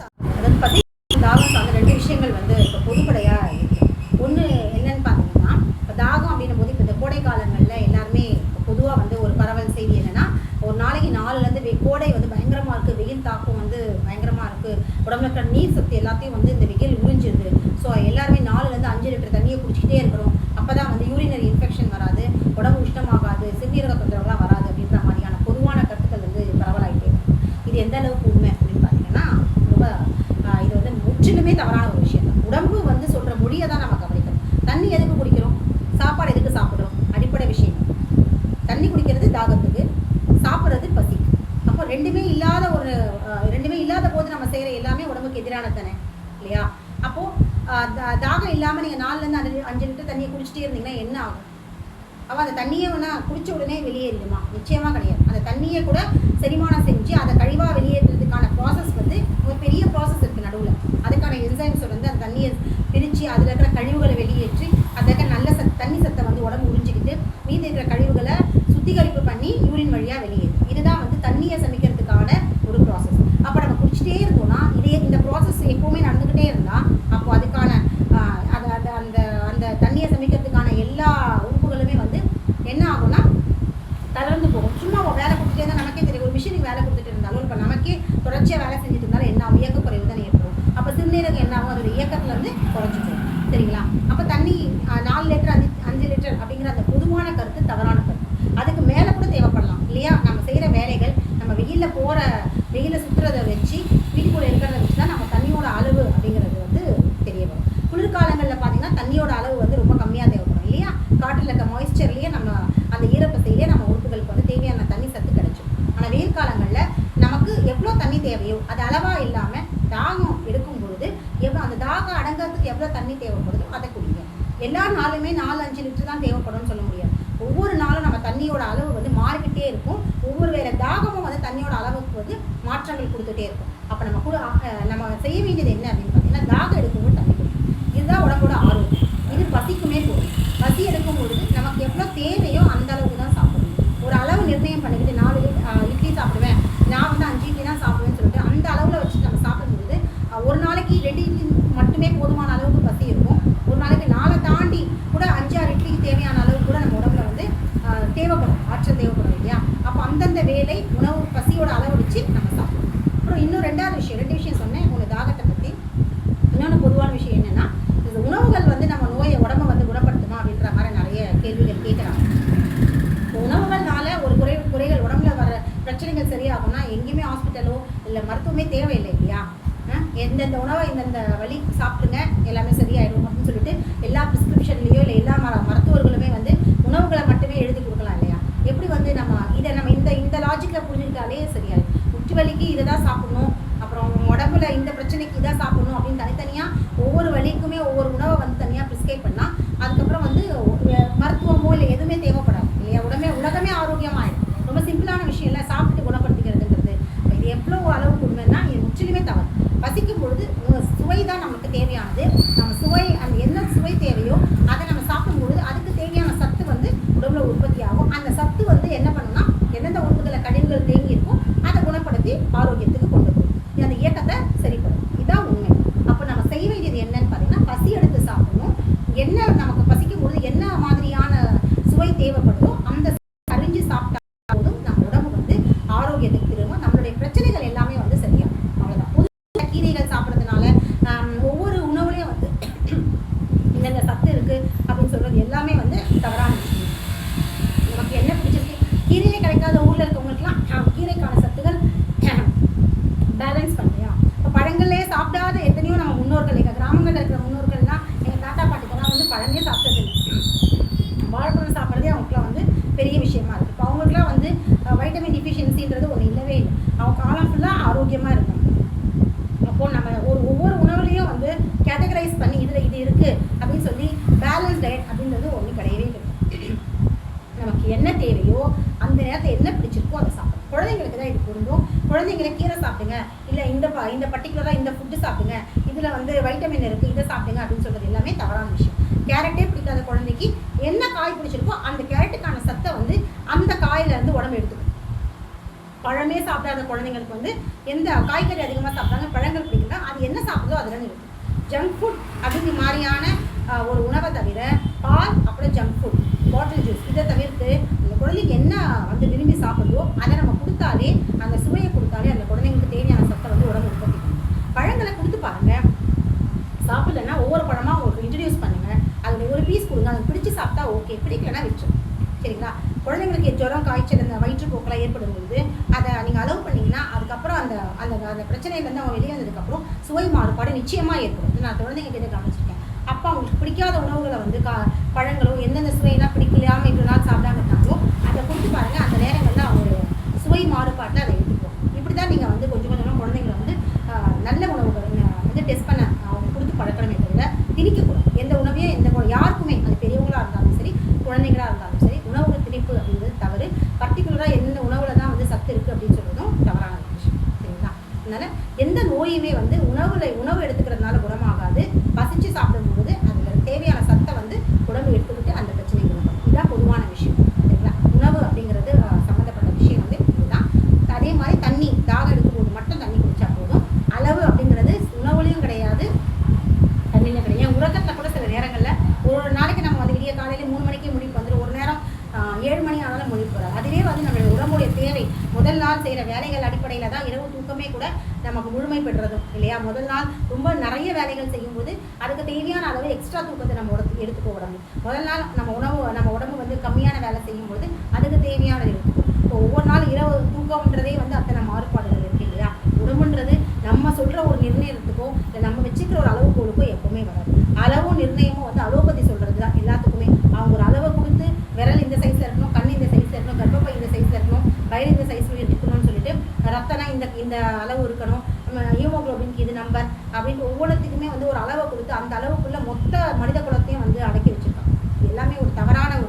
அதாவது பசி தாகம் சார்ந்த ரெண்டு விஷயங்கள் வந்து இப்போ பொதுப்படையாக இருக்கு ஒன்று என்னன்னு பார்த்தீங்கன்னா இப்போ தாகம் அப்படின்னும் போது இப்போ இந்த கோடை காலங்களில் எல்லாருமே பொதுவாக வந்து ஒரு பரவல் செய்தி என்னன்னா ஒரு நாளைக்கு நாலுலேருந்து வெ கோடை வந்து பயங்கரமாக இருக்குது வெயில் தாக்கம் வந்து பயங்கரமாக இருக்குது உடம்புல இருக்கிற நீர் சத்து எல்லாத்தையும் வந்து இந்த வெயில் உறிஞ்சிருது ஸோ எல்லாருமே நாலுலேருந்து அஞ்சு லிட்டர் தண்ணியை குடிச்சிக்கிட்டே இருக்கிறோம். அப்போ தான் வந்து யூரினரி இன்ஃபெக்ஷன் வராது உடம்பு உஷ்ணமாகாது சிறுநீரக தொந்தரவுலாம் வராது அப்படின்ற மாதிரியான பொதுவான கருத்துக்கள் வந்து பரவலாகிட்டே இருக்கு இது எந்த அளவுக்கு உண்மை அப்படின்னு பார்த்தீங்கன்னா ரொம்ப இது வந்து முற்றிலுமே தவறான ஒரு விஷயம் தான் உடம்பு வந்து சொல்கிற மொழியை தான் நம்ம கவனிக்கணும். தண்ணி எதுக்கு குடிக்கிறோம்? சாப்பாடு எதுக்கு சாப்பிட்றோம்? அடிப்படை விஷயம். தண்ணி குடிக்கிறது தாகத்துக்கு சாப்பிட்றது பசிக்கு. அப்போ ரெண்டுமே இல்லாத ஒரு ரெண்டுமே இல்லாத போது நம்ம செய்கிற எல்லாமே உடம்புக்கு எதிரான தானே? இல்லையா? அப்போது தாகம் இல்லாமல் நீங்கள் நாலுலேருந்து அஞ்சு அஞ்சு லிட்டர் தண்ணியை குடிச்சிட்டே இருந்தீங்கன்னா என்ன ஆகும்? அவள் அந்த தண்ணியை வேணா குடிச்ச உடனே வெளியேறிடுமா? நிச்சயமாக கிடையாது. அந்த தண்ணியை கூட செரிமானம் செஞ்சு அதை கழிவாக வெளியே பெரிய ப்ராசஸ் இருக்குது நடுவில். அதுக்கான என்சைம்ஸ் வந்து அந்த தண்ணியை பிரித்து அதில் இருக்கிற கழிவுகளை வெளியேற்றி அதில் இருக்கிற நல்ல சத் தண்ணி சத்தை வந்து உடம்பு உறிஞ்சிக்கிட்டு மீதி இருக்கிற கழிவுகளை சுத்திகரிப்பு பண்ணி யூரின் வழியாக வெளியேறும் இதுதான் வந்து தண்ணியை சமைக்கிறதுக்கான ஒரு ப்ராசஸ் அப்போ நம்ம குடிச்சிட்டே இருந்தோம்னா இதே இந்த ப்ராசஸ் எப்போவுமே நடந்துக்கிட்டே இருந்தால் அப்போ அதுக்கான அதை அது அந்த அந்த தண்ணியை சமைக்கிறதுக்கான எல்லா உறுப்புகளுமே வந்து என்ன ஆகும்னா தளர்ந்து போகும். சும்மா வேலை கொடுத்துட்டே இருந்தால் நமக்கே தெரியும். ஒரு மிஷினுக்கு வேலை கொடுத்துட்டு இருந்தாலும் இப்போ நமக்கே தொடர்ச்சியாக வேலை செஞ்சு இருந்தாலும் குறைவு தான் ஏற்படும். அப்போ சிறுநீரகம் என்ன ஆகும் அதோட இயக்கத்துல இருந்து குறைஞ்சி சரிங்களா? அப்போ தண்ணி நாலு லிட்டர் அஞ்சு அஞ்சு லிட்டர் அப்படிங்கிற அந்த பொதுவான கருத்து தவறான கருத்து. அதுக்கு மேலே கூட தேவைப்படலாம் இல்லையா? நம்ம செய்கிற வேலைகள் நம்ம வெயிலில் போகிற வெயிலில் சுற்றுறதை வச்சு வீட்டுக்குள்ளே இருக்கிறத வச்சு தான் நம்ம தண்ணியோட அளவு அப்படிங்கிறது வந்து தெரிய வரும். குளிர்காலங்களில் பார்த்தீங்கன்னா தண்ணியோட அளவு வந்து ரொம்ப கம்மியாக தேவைப்படும் இல்லையா? காற்றில் இருக்க மாய்ஸ்சர்லேயே நம்ம அந்த ஈரப்பத்திலேயே நம்ம உறுப்புகளுக்கு வந்து தேவையான தண்ணி சத்து கிடைச்சிடும் ஆனால் வெயில் காலங்களில் எவ்வளோ தண்ணி தேவையோ அது அளவாக இல்லாமல் தாகம் எடுக்கும் பொழுது எவ்வளோ அந்த தாகம் அடங்கிறதுக்கு எவ்வளோ தண்ணி தேவைப்படுதோ அதை குடிங்க. எல்லா நாளுமே நாலு அஞ்சு லிட்டர் தான் தேவைப்படும்னு சொல்ல முடியாது. ஒவ்வொரு நாளும் நம்ம தண்ணியோட அளவு வந்து மாறிக்கிட்டே இருக்கும். ஒவ்வொரு வேற தாகமும் வந்து தண்ணியோட அளவுக்கு வந்து மாற்றங்கள் கொடுத்துட்டே இருக்கும். அப்போ நம்ம கூட நம்ம செய்ய வேண்டியது என்ன அப்படின்னு பார்த்தீங்கன்னா தாகம் எடுக்கும்போது தண்ணி குடிக்கும் இதுதான் உடம்போட ஆரோக்கியம். இது பசிக்குமே போதும். பசி எடுக்கும் பொழுது நமக்கு எவ்வளோ தேவை அந்த அளவுக்கு தான் சாப்பிடணும் ஒரு அளவு நிர்ணயம் பண்ணிக்கிட்டு நாலு லிட்- ஆஹ் இட்லி சாப்பிடுவேன் நான் வந்து அஞ்சு இட்லி தான் சாப்பிடுவேன்னு சொல்லிட்டு அந்த அளவில் வச்சு நம்ம சாப்பிடும்போது ஆஹ் ஒரு நாளைக்கு ரெண்டு இட்லி மட்டுமே போதுமான அளவுக்கு பசி இருக்கும் ஒரு நாளைக்கு நாளை தாண்டி கூட அஞ்சு ஆறு இட்லிக்கு தேவையான அளவு கூட நம்ம உடம்புல வந்து ஆஹ் தேவைப்படும் ஆற்றல் தேவைப்படும் இல்லையா அப்போ அந்தந்த வேலை உணவு பசியோட அளவு வச்சு நம்ம சாப்பிடணும் அப்புறம் இன்னும் ரெண்டாவது விஷயம் ரெண்டு விஷயம் சொன்னேன் ஒன்று தாகத்தை பற்றி இன்னொன்று பொதுவான விஷயம் என்னன்னா இந்த உணவுகள் வந்து நம்ம நோயை உடம்ப வந்து குணப்படுத்துமா அப்படின்ற மாதிரி நிறைய கேள்விகள் கேட்குறாங்க இப்போ உணவுகள்னால ஒரு குறை குறைகள் உடம்புல வர பிரச்சனைகள் சரியாகும்னா எங்கேயுமே ஹாஸ்பிட்டலோ இல்லை மருத்துவமே தேவையில்லை இல்லையா இந்தந்த உணவை இந்தந்த வழி சாப்பிடுங்க எல்லாமே சரியாயிடும் அப்படின்னு சொல்லிட்டு எல்லா ப்ரிஸ்கிரிப்ஷன்லேயோ இல்லை எல்லா மர மருத்துவர்களுமே வந்து உணவுகளை மட்டுமே எழுதி கொடுக்கலாம் இல்லையா? எப்படி வந்து நம்ம இதை நம்ம இந்த இந்த லாஜிக்கில் புரிஞ்சுக்கிட்டாலே சரியாயிடும். முட்டி வலிக்கு இதை தான் சாப்பிடணும் அப்புறம் உடம்புல இந்த பிரச்சனைக்கு இதை சாப்பிடணும் அப்படின்னு தனித்தனியாக ஒவ்வொரு வலிக்குமே ஒவ்வொரு உணவை வந்து தனியாக ப்ரிஸ்கிரைப் பண்ணால் அதுக்கப்புறம் வந்து அஹ், மருத்துவமோ இல்லை எதுவுமே தேவைப்படாது இல்லையா உடம்பே உலகமே ஆரோக்கியமாயிடும் ரொம்ப சிம்பிளான விஷயம் இல்லை சாப்பிட்டு குணப்படுத்திக்கிறதுன்றது இது எவ்வளோ அளவுக்கு உண்மைன்னா இது முற்றிலுமே தவறு பசிக்கும் பொழுது உங்க சுவை தான் நமக்கு தேவையானது நம்ம சுவை அந்த என்ன சுவை தேவையோ அதை நம்ம சாப்பிடும் பொழுது அதுக்கு தேவையான சத்து வந்து உடம்புல உற்பத்தி ஆகும் அந்த சத்து வந்து என்ன பண்ணுன்னா எந்தெந்த உறுப்புகளை கழிவுகள் தேங்கி இருக்கும் அதை குணப்படுத்தி ஆரோக்கியத்துக்கு கொண்டு போகும் இது அந்த இயக்கத்தை சரிப்படும் இதுதான் உண்மை அப்போ நம்ம செய்ய வேண்டியது என்னன்னு பார்த்தீங்கன்னா பசி எடுத்து சாப்பிடணும் என்ன நமக்கு பசிக்கும் பொழுது என்ன மாதிரியான சுவை தேவைப்படுதோ அந்த அறிஞ்சு சாப்பிட்டா போதும். நம்ம உடம்பு வந்து ஆரோக்கியத்துக்கு திரும்ப நம்மளுடைய பிரச்சனைகள் எல்லாமே வந்து சரியாகும். அவ்வளோதான் கீரைகள் சாப்பிட்றதுனால ஒவ்வொரு உணவுலையும் வந்து இந்தந்த சத்து இருக்கு அப்படின்னு சொல்றது எல்லாமே வந்து தவறான விஷயம். நமக்கு என்ன பிடிச்சிருக்கு? கீரையே கிடைக்காத ஊர்ல இருக்கவங்களுக்குலாம் கீரைக்கான சத்துகள் பேலன்ஸ் பண்ணலையா? இப்போ பழங்களே சாப்பிடாத எத்தனையோ நம்ம முன்னோர்கள் எங்கள் கிராமங்களில் இருக்கிற முன்னோர்கள்லாம் எங்கள் தாத்தா பாட்டிக்கெல்லாம் வந்து பழமே சாப்பிட்டது இல்லை வாழைப்பழம் சாப்பிட்றதே அவங்களுக்குலாம் வந்து பெரிய விஷயமா இருக்குது இப்போ அவங்களுக்குலாம் வந்து வைட்டமின் டிஃபிஷியன்சின்றது ஒன்று இல்லவே இல்லை அவங்க காலம் ஃபுல்லாக ஆரோக்கியமாக இருக்கும் அப்போது நம்ம ஒரு ஒவ்வொரு உணவுலையும் வந்து கேட்டகரைஸ் பண்ணி இதில் இது இருக்குது அப்படின்னு சொல்லி பேலன்ஸ் டயட் அப்படின்றது ஒன்று கிடையவே கிடையாது நமக்கு என்ன தேவையோ அந்த நேரத்தில் என்ன பிடிச்சிருக்கோ அதை சாப்பிடும் குழந்தைங்களுக்கு தான் இது பொருந்தும். குழந்தைங்களை கீரை சாப்பிடுங்க. இல்லை இந்த ப இந்த பர்டிகுலராக இந்த ஃபுட்டு சாப்பிடுங்க. இதில் வந்து வைட்டமின் இருக்குது இதை சாப்பிடுங்க அப்படின்னு சொல்கிறது எல்லாமே தவறான விஷயம். கேரட்டே பிடிக்காத குழந்தைக்கு என்ன காய் பிடிச்சிருக்கோ அந்த கேரட்டுக்கான சத்தை வந்து அந்த காயிலேருந்து உடம்பு எடுத்துக்கும். பழமே சாப்பிடாத குழந்தைங்களுக்கு வந்து எந்த காய்கறி அதிகமாக சாப்பிட்றாங்க பழங்கள் பிடிக்கல அது என்ன சாப்பிடுதோ அதில் இருக்கு ஜங்க் ஃபுட் அப்படிங்கிற மாதிரியான ஒரு உணவை தவிர பால் அப்புறம் ஜங்க் ஃபுட் பாட்டில் ஜூஸ் இதை தவிர்த்து அந்த குழந்தைக்கு என்ன வந்து விரும்பி சாப்பிடுதோ அதை நம்ம கொடுத்தாலே அந்த சுவையை கொடுத்தாலே அந்த குழந்தைங்களுக்கு தேவையான சத்தை வந்து உடம்பு உற்பத்தி பழங்களை கொடுத்து பாருங்க. சாப்பிடலன்னா ஒவ்வொரு பழமா உங்களுக்கு இன்ட்ரடியூஸ் பண்ணுங்க. அதில் ஒரு பீஸ் கொடுங்க. அது பிடிச்சி சாப்பிட்டா ஓகே பிடிக்கலன்னா விட்டுரும். சரிங்களா? குழந்தைங்களுக்கு ஜுரம் காய்ச்சல் இந்த வயிற்றுப்போக்கெல்லாம் ஏற்படும் பொழுது அதை நீங்கள் அலோவ் பண்ணீங்கன்னா அதுக்கப்புறம் அந்த அந்த அந்த பிரச்சனையிலேருந்து அவங்க வெளியேந்ததுக்கப்புறம் சுவை மாறுபாடு நிச்சயமாக ஏற்படும். இது நான் குழந்தைங்க கிட்ட கவனிச்சிருக்கேன். அப்போ அவங்களுக்கு பிடிக்காத உணவுகளை வந்து கா பழங்களோ எந்தெந்த சுவையெல்லாம் பிடிக்கலாம இவ்வளோ நாள் சாப்பிடாம இருந்தாங்களோ அதை கொடுத்து பாருங்கள் அந்த நேரங்களில் அவங்க சுவை மாறுபாட்டில் அதை எடுத்துக்கும் இப்படி தான் நீங்கள் வந்து கொஞ்சம் கொஞ்சமாக குழந்தைங்களை வந்து நல்ல உணவுகள் வந்து டெஸ்ட் பண்ண அவங்க கொடுத்து பழக்கணுமே தவிர திணிக்கக்கூடாது. எந்த உணவையும் எந்த யாருக்குமே அது பெரியவங்களாக இருந்தாலும் சரி குழந்தைங்களா இருந்தாலும் சரி உணவு திணிப்பு அப்படிங்கிறது தவறு பர்டிகுலராக எந்த உணவுல தான் வந்து சத்து இருக்குது அப்படின்னு சொல்றதும் தவறான ஒரு விஷயம் சரிங்களா அதனால எந்த நோயுமே வந்து உணவுல உணவு எடுத்துக்கிறதுனால குணமாகாது. பசிச்சு சாப்பிடும்போது அதில் தேவையான சத்தை வந்து உடம்பு எடுத்துக்கிட்டு அந்த பிரச்சனை குணப்படும் இதுதான் பொதுவான விஷயம். சரிங்களா? உணவு அப்படிங்கிறது சம்மந்தப்பட்ட விஷயம் வந்து இதுதான். அதே மாதிரி தண்ணி தாகம் எடுக்கும்போது மட்டும் தண்ணி குடிச்சா போதும். அளவு அப்படிங்கிறது உணவுலையும் கிடையாது தண்ணியில் கிடையாது. என் உறக்கத்தில் கூட சில நேரங்களில் ஒரு நாளைக்கு நம்ம வந்து விடிய காலையில் மூணு மணிக்கு முடிப்பு வந்துடும் ஒரு நேரம் ஏழு மணி ஆனாலும் முடிப்பு வராது அதுவே வந்து நம்மளுடைய தேவை. முதல் நாள் செய்கிற வேலைகள் அடிப்படையில் தான் இரவு தூக்கமே கூட நமக்கு முழுமை பெற்றதும் இல்லையா? முதல் நாள் ரொம்ப நிறைய வேலைகள் செய்யும்போது அதுக்கு தேவையான அளவு எக்ஸ்ட்ரா தூக்கத்தை நம்ம உடம்பு எடுத்துக்கோ உடம்பு. முதல் நாள் நம்ம உணவு நம்ம உடம்பு வந்து கம்மியான வேலை செய்யும்போது அதுக்கு தேவையானது எடுத்துக்கும் இப்போ ஒவ்வொரு நாள் இரவு தூக்கம்ன்றதே வந்து அத்தனை மாறுபாடுகள் இருக்கு இல்லையா? உடம்புன்றது நம்ம சொல்கிற ஒரு நிர்ணயத்துக்கோ இல்லை நம்ம வச்சுக்கிற ஒரு அளவுகோலுக்கோ எப்பவுமே வராது. அளவும் நிர்ணயமும் வந்து அலோபதி சொல்றது தான் எல்லாத்துக்குமே அவங்க ஒரு அளவை கொடுத்து விரல் இந்த சைஸ்ல இருக்கணும் கண் இந்த சைஸ் இருக்கணும் கர்ப்பப்பை இந்த சைஸில் இருக்கணும் வயிறு இந்த சைஸில் இருக்கணும்னு சொல்லிட்டு ரத்தனா இந்த இந்த அளவு இருக்கணும். ஹீமோக்ளோபின்க்கு இது நம்பர் அப்படின்னு ஒவ்வொன்றுத்துக்குமே வந்து ஒரு அளவை கொடுத்து அந்த அளவுக்குள்ள மொத்த மனித குலத்தையும் வந்து அடக்கி வச்சிருக்காங்க. எல்லாமே ஒரு தவறான ஒரு